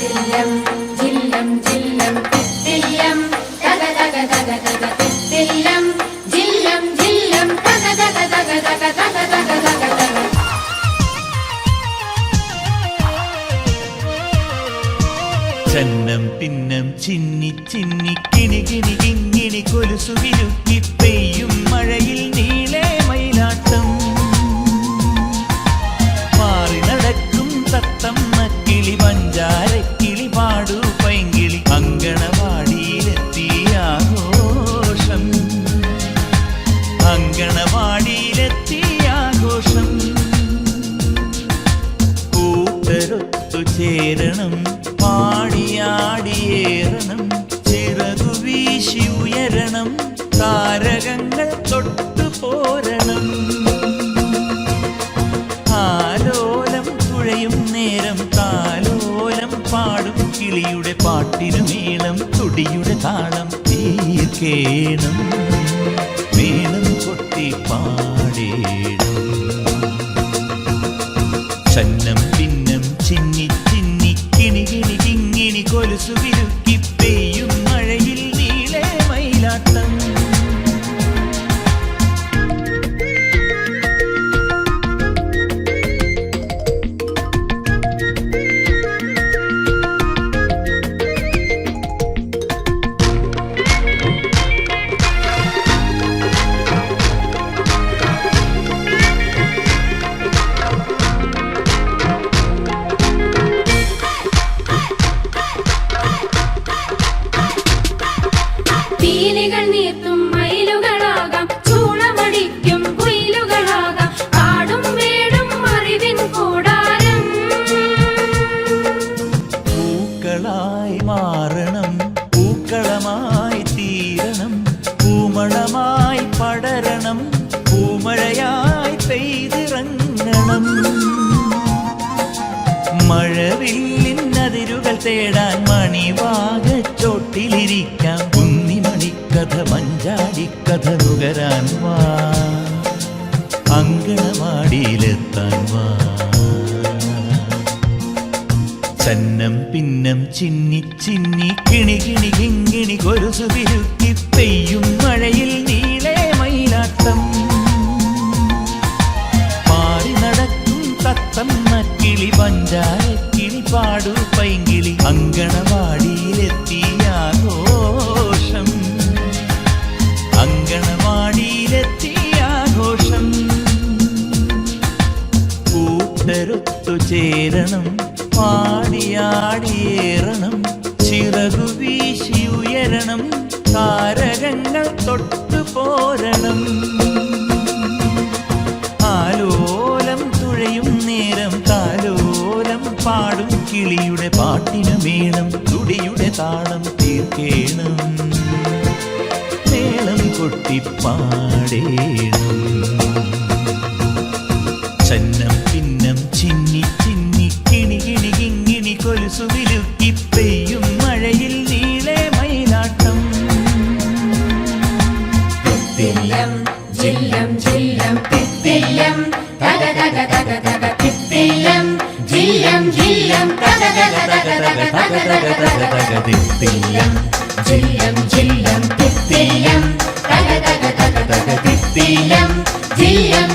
ജില്ലം ജില്ലം ചന്നം പിന്നം ചിന്നി ചിന്നി കിണി കിണി കിങ്ങിണി കൊലുസു പെയ്യും മഴയിൽ അങ്കണവാടിയിലെത്തി ആഘോഷം കൂട്ടരൊത്തു ചേരണം പാടിയാടിയേറണം ചിറകു വീശി ഉയരണം താരകങ്ങൾ തൊട്ടു പോരണം. ആലോലം തുഴയും നേരം താലോലം പാടും കിളിയുടെ പാട്ടിനു മേളം തുടിയുടെ താളം തീർക്കേണം It's to leave. പൂക്കളായി മാറണം പൂക്കളമായി തീരണം പൂമണമായി പടരണം പൂമഴയായി പെയ്തിറങ്ങണം. മഴവില്ലിന്നതിരുകൾ തേടാൻ മണിവാക ചോട്ടിലിരിക്കാം. കുന്നിമണിക്കഥ മഞ്ചാടിക്കഥ നുകരാൻ വാ. അങ്കണവാടിയിലെത്താൻ ചന്നം പിന്നം ചിന്നി ചിന്നി കിണി കിണി കിങ്ങിണി കൊരുസു വിരുക്കി പെയ്യും മഴയിൽ നീളെ മയിലാട്ടം. പാടി നടക്കും തത്തമ്മ കിളി പഞ്ചാര കിളി പാടു പൈങ്കിളി അങ്കണവാടിയിലെത്തി ആഘോഷം. അങ്കണവാടിയിലെത്തി ആഘോഷം. കൂട്ടരൊത്തു ചേരണം പാടിയാടിയേറണം. ചിറകു വീശി ഉയരണം. താരകങ്ങൾ തൊട്ടു പോരണം. ആലോലം തുഴയും നേരം താലോലം പാടും. കിളിയുടെ പാട്ടിനു മേളം തുടിയുടെ താളം തീർക്കേണം. മേളം കൊട്ടിപ്പാടേണം. ചന്നം പിന്നം ചിന്നി ചിന്നി കിങ്ങിണി കൊലുസു വിലുക്കി പെയ്യും മഴയിൽ നീളെ മയിലാട്ടം. തില്ലം ജില്ലം ജില്ലം തിത്തില്ലം തക തക തക തക തിത്തില്ലം ജില്ലം ജില്ലം തക തക തക തക തക തക തക തിത്തില്ലം ജില്ലം ജില്ലം തിത്തില്ലം തക തക തക തക തിത്തില്ലം ജില്ലം